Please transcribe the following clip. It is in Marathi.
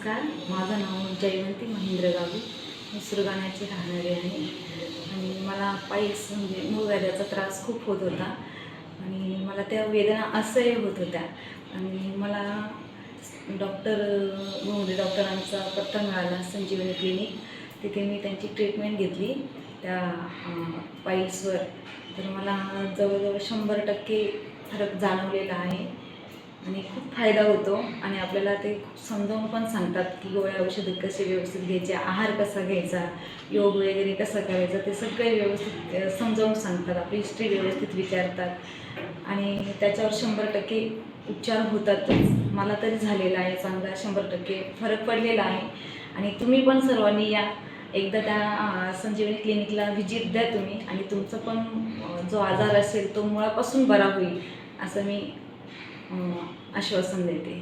नमस्कार. माझं नाव जयवंती महेंद्र गावी मी सुरगाण्याची राहणारी आहे. आणि मला पायस म्हणजे मूळव्याधाचा त्रास खूप होत होता. आणि मला त्या वेदना असह्य होत होत्या. आणि मला डॉक्टर म्हणजे घोंगडे डॉक्टरांचा पत्ता मिळाला संजीवनी क्लिनिक. तिथे मी त्यांची ट्रीटमेंट घेतली. त्या पाईल्सवर तर मला जवळजवळ शंभर टक्के फरक जाणवलेला आहे. आणि खूप फायदा होतो. आणि आपल्याला ते खूप समजावून पण सांगतात की गोळ्या औषधं कसे व्यवस्थित घ्यायचे? आहार कसा घ्यायचा? योग वगैरे कसं करायचा? ते सगळे व्यवस्थित समजावून सांगतात. आपली हिस्ट्री व्यवस्थित विचारतात. आणि त्याच्यावर शंभर टक्के उपचार होतातच. मला तरी झालेला आहे चांगला शंभर टक्के फरक पडलेला आहे. आणि तुम्ही पण सर्वांनी या. एकदा त्या संजीवनी क्लिनिकला व्हिजिट द्या तुम्ही. आणि तुमचं पण जो आजार असेल तो मुळापासून बरा होईल असं मी ആശ്വാസം നേടി